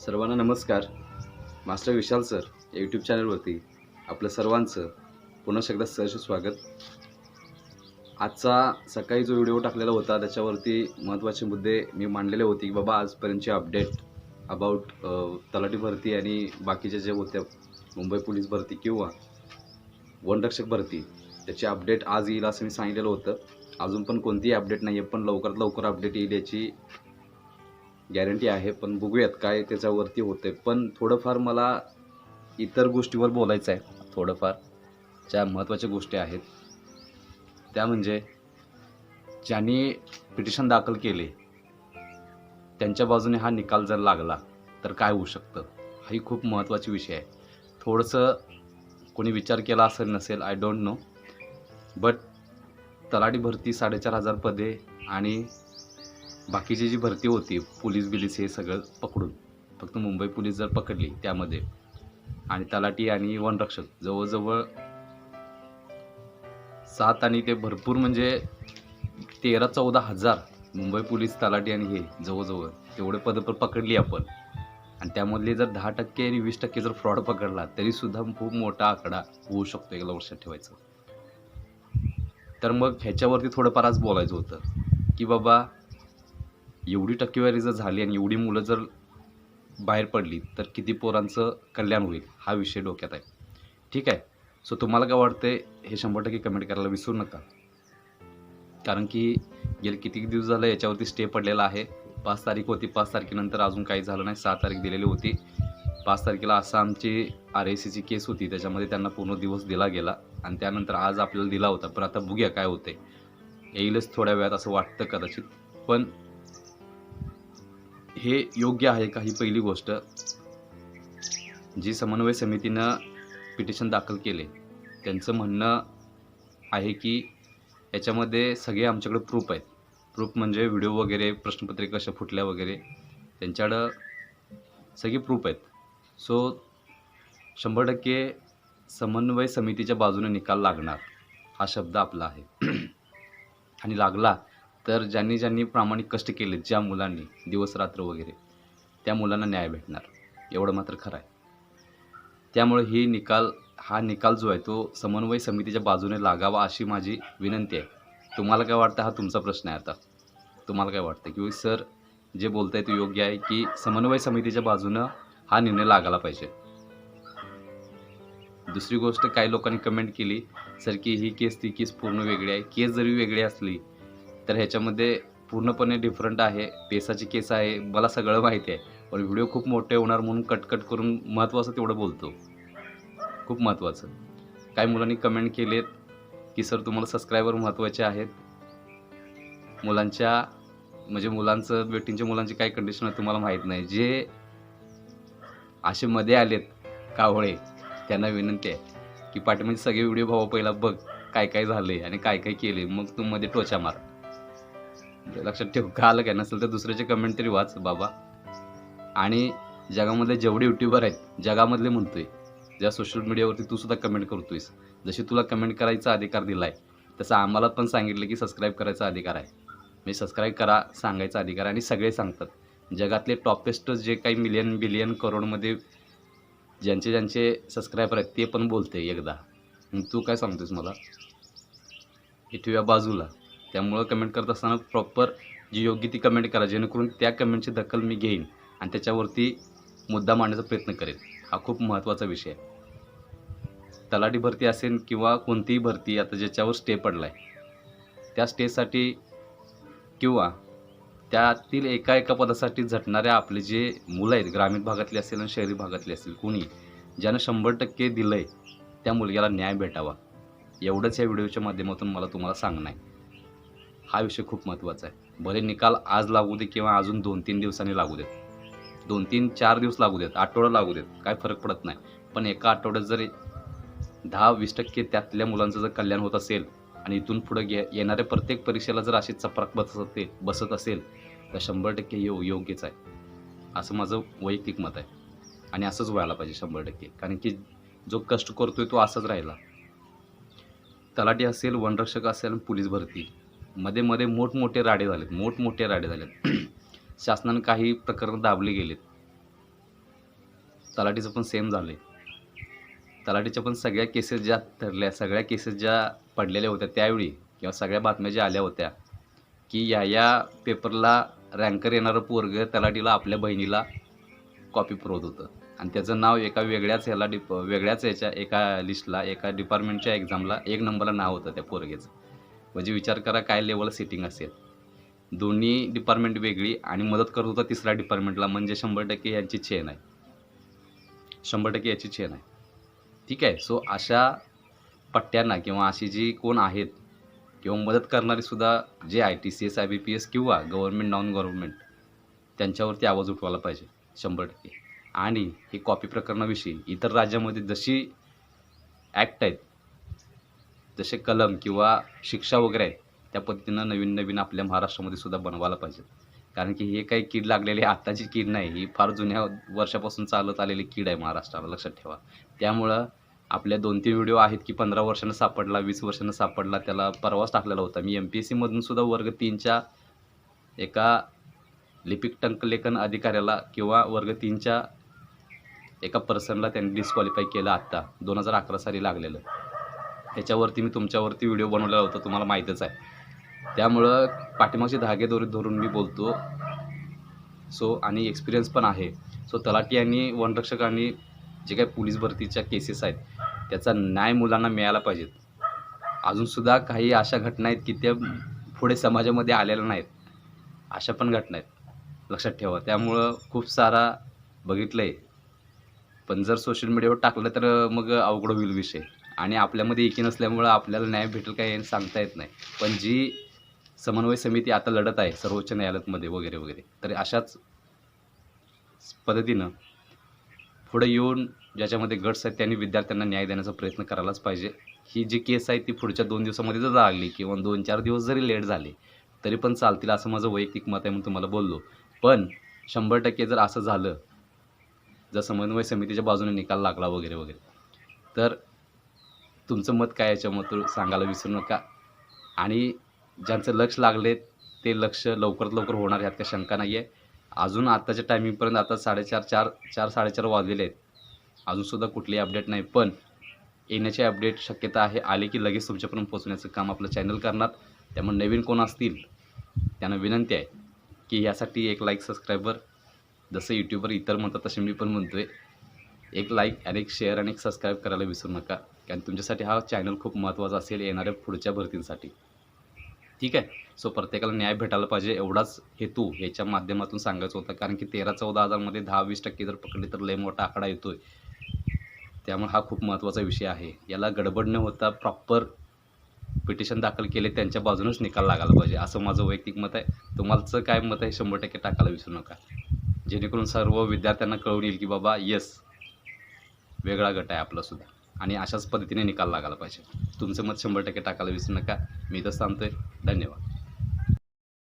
सर्वांना नमस्कार. Master Vishal sir या यूट्यूब चॅनलवरती आपलं सर्वांचं पुन्हा एकदा सहर्ष स्वागत. आजचा सकाळी जो व्हिडिओ टाकलेला होता त्याच्यावरती महत्त्वाचे मुद्दे मी मांडलेले होते की बाबा आजपर्यंतचे अपडेट अबाउट तलाठी भरती आणि बाकीच्या जे होत्या मुंबई पोलीस भरती किंवा वनरक्षक भरती त्याची अपडेट आज येईल असं मी सांगितलेलं होतं. अजून पण कोणतीही अपडेट नाही आहे पण लवकरात लवकर अपडेट येईल याची गॅरंटी आहे पण बघूयात काय त्याच्यावरती होतं पण थोडंफार मला इतर गोष्टीवर बोलायचं आहे थोडंफार. ज्या महत्त्वाच्या गोष्टी आहेत त्या म्हणजे ज्यांनी पिटिशन दाखल केले त्यांच्या बाजूने हा निकाल जर लागला तर काय होऊ शकतं? हाही खूप महत्त्वाची विषय आहे. थोडंसं कोणी विचार केला असेल नसेल आय डोंट नो बट तलाठी भरती साडेचार हजार पदे आणि बाकीची जी भरती होती पोलीस बिलीस हे सगळं पकडून फक्त मुंबई पोलीस जर पकडली त्यामध्ये आणि तलाठी आणि वनरक्षक जवळजवळ सात आणि ते भरपूर म्हणजे तेरा चौदा हजार मुंबई पोलीस तलाठी आणि हे जवळजवळ तेवढे पद पकडली आपण. आणि त्यामधले जर दहा टक्के आणि वीस टक्के जर फ्रॉड पकडला तरीसुद्धा खूप मोठा आकडा होऊ शकतो एकदा लक्षात ठेवायचं. तर मग ह्याच्यावरती थोडंफार आज बोलायचं होतं की बाबा एवढी टक्केवारी जर झाली आणि एवढी मुलं जर बाहेर पडली तर किती पोरांचं कल्याण होईल हा विषय डोक्यात आहे. ठीक आहे? सो तुम्हाला काय वाटतंय हे शंभर टक्के कमेंट करायला विसरू नका. कारण की गेले किती दिवस झालं याच्यावरती स्टे पडलेला आहे. पाच तारीख होती पाच तारखेनंतर अजून काही झालं नाही. सहा तारीख दिलेली होती. पाच तारखेला असं आमची आर ए सीची केस होती. त्याच्यामध्ये त्यांना पूर्ण दिवस दिला गेला आणि त्यानंतर आज आपल्याला दिला होता. पण आता बघूया काय होते येईलच थोड्या वेळात असं वाटतं कदाचित. पण हे योग्य आहे का ही पहिली गोष्ट? जी समन्वय समितीनं पिटिशन दाखल केले त्यांचं म्हणणं आहे की याच्यामध्ये सगळे आमच्याकडे प्रूफ आहेत. प्रूफ म्हणजे व्हिडिओ वगैरे प्रश्नपत्रिका कशा फुटल्या वगैरे त्यांच्याकडं सगळे प्रूफ आहेत. सो शंभर टक्के समन्वय समितीच्या बाजूने निकाल लागणार हा शब्द आपला आहे. आणि लागला तर ज्यांनी ज्यांनी प्रामाणिक कष्ट केले ज्या मुलांनी दिवस रात्र वगैरे त्या मुलांना न्याय भेटणार. एवढं मात्र खरं आहे. त्यामुळे ही निकाल हा निकाल जो आहे तो समन्वय समितीच्या बाजूने लागावा अशी माझी विनंती आहे. तुम्हाला काय वाटतं? हा तुमचा प्रश्न आहे आता. तुम्हाला काय वाटतं? की सर जे बोलताय ते योग्य आहे की समन्वय समितीच्या बाजूनं हा निर्णय लागायला पाहिजे? दुसरी गोष्ट काही लोकांनी कमेंट केली सर की ही केस ती केस पूर्ण वेगळी आहे. केस जरी वेगळी असली तर ह्याच्यामध्ये पूर्णपणे डिफरंट आहे. पेसाची केस आहे. मला सगळं माहिती आहे. पण व्हिडिओ खूप मोठे होणार म्हणून कटकट करून महत्त्वाचं तेवढं बोलतो. खूप महत्त्वाचं काही मुलांनी कमेंट केलेत की सर तुम्हाला सबस्क्रायबर महत्त्वाचे आहेत. मुलांच्या म्हणजे मुलांचं बेटींच्या मुलांची काय कंडिशन आहे तुम्हाला माहीत नाही. जे असे मध्ये आलेत कावळे त्यांना विनंती आहे की पाठीमध्ये सगळे व्हिडिओ भावा पहिला बघ काय काय झाले आणि काय काय केले मग तू मध्ये टोचा मार. लक्षात ठेव का आलं काय? नसेल तर दुसऱ्याचे कमेंट तरी वाच बाबा. आणि जगामधले जेवढे युट्यूबर आहेत जगामधले म्हणतोय ज्या सोशल मीडियावरती तू सुद्धा कमेंट करतोयस जशी तुला कमेंट करायचा अधिकार दिला आहे तसं आम्हाला पण सांगितलं की सबस्क्राईब करायचा अधिकार आहे. म्हणजे सबस्क्राईब करा सांगायचा अधिकार आहे आणि सगळे सांगतात. जगातले टॉपेस्ट जे काही मिलियन बिलियन करोडमध्ये ज्यांचे ज्यांचे सबस्क्रायबर आहेत ते पण बोलते एकदा. मग तू काय सांगतोस मला? हे ठेवूया बाजूला. त्यामुळं कमेंट करत असताना प्रॉपर जी योग्य ती कमेंट करा जेणेकरून त्या कमेंटची दखल मी घेईन आणि त्याच्यावरती मुद्दा मांडण्याचा प्रयत्न करेन. हा खूप महत्त्वाचा विषय आहे. तलाठी भरती असेल किंवा कोणतीही भरती आता ज्याच्यावर स्टे पडला आहे त्या स्टेसाठी किंवा त्यातील एका एका पदासाठी झटणाऱ्या आपले जे मुलं आहेत ग्रामीण भागातले असेल आणि शहरी भागातले असेल कोणी ज्यानं शंभर टक्के दिलं आहे त्या मुलग्याला न्याय भेटावा. एवढंच या व्हिडिओच्या माध्यमातून मला तुम्हाला सांगणं आहे. हा विषय खूप महत्त्वाचा आहे. भले निकाल आज लागू दे किंवा अजून दोन तीन दिवसांनी लागू देत. दोन तीन चार दिवस लागू देत आठवडा लागू देत काय फरक पडत नाही. पण एका आठवड्यात जर दहा वीस टक्के त्यातल्या मुलांचं जर कल्याण होत असेल आणि इथून पुढे गे येणाऱ्या प्रत्येक परीक्षेला जर अशी चपराक बसत असेल बसत असेल तर शंभर टक्के हे योग्यच आहे. असं माझं वैयक्तिक मत आहे. आणि असंच व्हायला पाहिजे शंभर टक्के. कारण की जो कष्ट करतोय तो असाच राहिला. तलाठी असेल वनरक्षक असेल पोलीस भरती. मध्ये मध्ये मोठमोठे राडे झालेत मोठमोठे राडे झालेत. शासनानं काही प्रकरण दाबले गेलेत. तलाठीचं पण सेम झालं आहे तलाठीच्या पण सगळ्या केसेस ज्या ठरल्या सगळ्या केसेस ज्या पडलेल्या होत्या त्यावेळी किंवा सगळ्या बातम्या ज्या आल्या होत्या की या या पेपरला रँकर येणारं पोरग तलाठीला आपल्या बहिणीला कॉपी पुरवत होतं. आणि त्याचं नाव एका वेगळ्याच ह्याला डिप वेगळ्याच याच्या एका लिस्टला एका डिपार्टमेंटच्या एक्झामला एक नंबरला नाव होतं त्या पोरगेचं. म्हणजे विचार करा काय लेवल सेटिंग असेल. दोन्ही डिपार्टमेंट वेगळी आणि मदत करत होता तिसऱ्या डिपार्टमेंटला म्हणजे शंभर टक्के यांची चेन आहे. शंभर टक्के याची चेन आहे. ठीक आहे? सो अशा पट्ट्यांना किंवा अशी जी कोण आहेत किंवा मदत करणारीसुद्धा जे I T C S I B P S किंवा गव्हर्नमेंट नॉन गव्हर्नमेंट त्यांच्यावरती आवाज उठवायला पाहिजे. शंभर टक्के. आणि हे कॉपी प्रकरणाविषयी इतर राज्यामध्ये जशी ॲक्ट आहेत जसे कलम किंवा शिक्षा वगैरे आहेत त्या पद्धतीनं नवीन नवीन आपल्या महाराष्ट्रामध्ये सुद्धा बनवायला पाहिजे. कारण की हे काही कीड लागलेली आत्ताची कीड नाही ही फार जुन्या वर्षापासून चालत आलेली कीड आहे महाराष्ट्राला लक्षात ठेवा. त्यामुळं आपल्या दोन तीन व्हिडिओ आहेत की पंधरा वर्षानं सापडला वीस वर्षानं सापडला त्याला परवाच टाकलेला होता. मी एम पी एस सीमधून सुद्धा वर्ग तीनच्या एका लिपिक टंकलेखन अधिकाऱ्याला किंवा वर्ग तीनच्या एका पर्सनला त्यांनी डिस्क्वालिफाय केलं आत्ता. दोन हजार अकरा साली लागलेलं. ह्याच्यावरती मी तुमच्यावरती व्हिडिओ बनवलेला होता तुम्हाला माहीतच आहे. त्यामुळं पाठीमागची धागेदोरी धरून मी बोलतो. सो आणि एक्सपिरियन्स पण आहे. सो तलाठी आणि वनरक्षकांनी जे काही पोलीस भरतीच्या केसेस आहेत त्याचा न्याय मुलांना मिळायला पाहिजेत. अजूनसुद्धा काही अशा घटना आहेत की त्या पुढे समाजामध्ये आलेल्या नाहीत. अशा पण घटना आहेत. लक्षात ठेवा. त्यामुळं खूप सारा बघितलं आहे पण जर सोशल मीडियावर टाकलं तर मग अवघड होईल विषय. आणि आपल्यामध्ये एकी नसल्यामुळं आपल्याला न्याय भेटेल काय हे सांगता येत नाही. पण जी समन्वय समिती आता लढत आहे सर्वोच्च न्यायालयामध्ये वगैरे वगैरे तर अशाच पद्धतीनं पुढे येऊन ज्याच्यामध्ये गट्स आहेत त्यांनी विद्यार्थ्यांना न्याय देण्याचा प्रयत्न करायलाच पाहिजे. ही जी केस आहे ती पुढच्या दोन दिवसामध्ये जर लागली किंवा दोन चार दिवस जरी लेट झाले तरी पण चालतील असं माझं वैयक्तिक मत आहे म्हणून तुम्हाला बोललो. पण शंभर टक्के जर असं झालं जर समन्वय समितीच्या बाजूने निकाल लागला वगैरे वगैरे तर तुमचं मत काय याच्यामधून सांगायला विसरू नका. आणि ज्यांचं लक्ष लागले ते लक्ष लवकरात लवकर होणार यात काही शंका नाही आहे अजून आत्ताच्या टायमिंगपर्यंत आता साडेचार चार चार साडेचार वाजलेले आहेत. अजूनसुद्धा कुठलीही अपडेट नाही पण येण्याची अपडेट शक्यता आहे आले की लगेच तुमच्यापर्यंत पोहोचण्याचं काम आपलं चॅनल करणार. त्यामुळे नवीन कोण असतील त्यांना विनंती आहे की यासाठी एक लाईक सबस्क्रायबर जसं यूट्यूबर इतर म्हणतात तसे मी पण म्हणतो आहे एक लाईक आणि एक शेअर आणि एक सबस्क्राईब करायला विसरू नका. कारण तुमच्यासाठी हा चॅनल खूप महत्त्वाचा असेल येणाऱ्या पुढच्या भरतींसाठी. ठीक आहे? सो प्रत्येकाला न्याय भेटायला पाहिजे एवढाच हेतू ह्याच्या माध्यमातून सांगायचं होतं. कारण की तेरा चौदा हजारमध्ये दहा वीस टक्के जर पकडले तर लय मोठा आकडा येतो आहे त्यामुळे हा खूप महत्त्वाचा विषय आहे. याला गडबड न होता प्रॉपर पिटिशन दाखल केले त्यांच्या बाजूनच निकाल लागायला पाहिजे. असं माझं वैयक्तिक मत आहे. तुम्हालाचं काय मत आहे? शंभर टक्के टाकायला विसरू नका. जेणेकरून सर्व विद्यार्थ्यांना कळून येईल की बाबा येस वेगळा गट आहे आपलासुद्धा आणि अशाच पद्धतीने निकाल लागायला पाहिजे. तुमचं मत शंभर टक्के टाकायला विसरू नका. मी तर सांगतोय धन्यवाद.